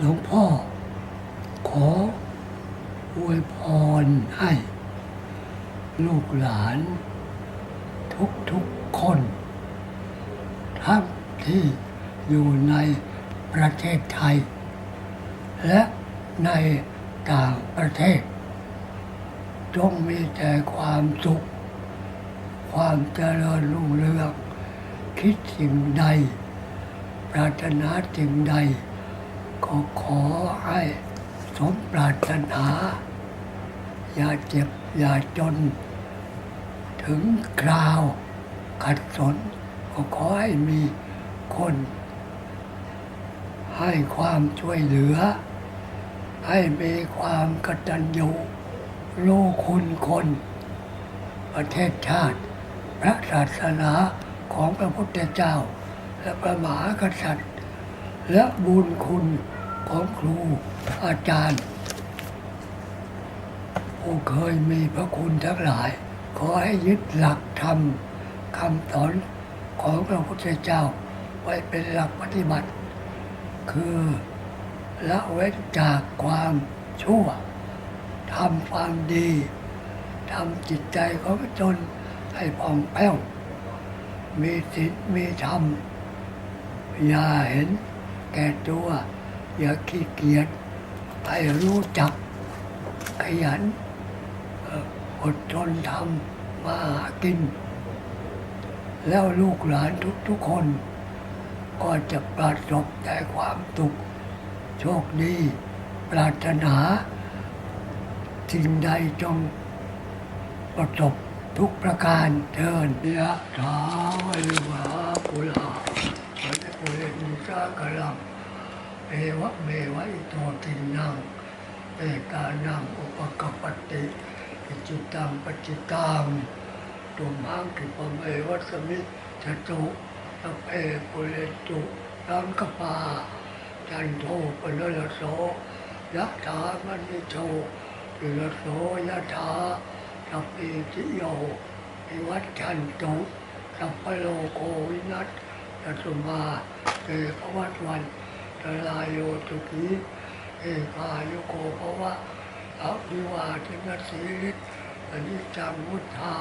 หลวงพ่อ ขออวยพรให้ ลูกหลาน ทุกทุกๆคน ทั้งที่อยู่ในประเทศไทย และในต่างประเทศ จงมีแต่ความสุข ความเจริญรุ่งเรืองคิดสิ่งใด ปรารถนาสิ่งใด ก็ขอให้สมปรารถนา อย่าเจ็บ อย่าจน ถึงคราวขัดสน ก็ขอให้มีคน ให้ความช่วยเหลือ ให้มีความกตัญญูรู้คุณคน ประเทศชาติ พระศาสนาของพระพุทธเจ้า และพระมหากษัตริย์ และบุญคุณของครูอาจารย์ผู้เคยมีพระคุณทั้งหลาย ขอให้ยึดหลักธรรมคำสอนของพระพุทธเจ้า ไว้เป็นหลักปฏิบัติ คือละเว้นจากความชั่วทำความดีทำจิตใจของตนให้ผ่องแผ้ว มีศีลมีธรรม อย่าเห็น แก่ตัว อย่าขี้เกียจให้รู้จัก ขยันเอ่ออดทนทำมาหากิน แล้วลูกหลานทุกๆคน ก็จะประสบแต่ความสุขโชคดีปรารถนาสิ่งใดจงประสบทุกประการเทินยะถาวะลิวหาปุลา ปัจจุเรนิสากลังเอวะเมวะอิโตตินังเอกานังอุปกปปติอิจิตังปจิตังตุมหังคิปเมวัสมิจตุสเพปุเรตุรังกปาจันโทปนลโสยะถามณิโชติลโสยะถาสัพพิติโยวิวัชชันตุสัพพโลโกวินัส ยัสมาเอภวัตวันตรายโยตุกีเอกายุโกภวะอภิวาทินสีริอนิจจังมุทธา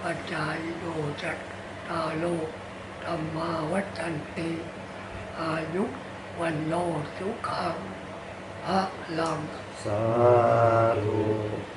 ปัจจายโนจัตตาโลธรรมาวัจจันติ อายุวันโนสุขังพระลังสาธุ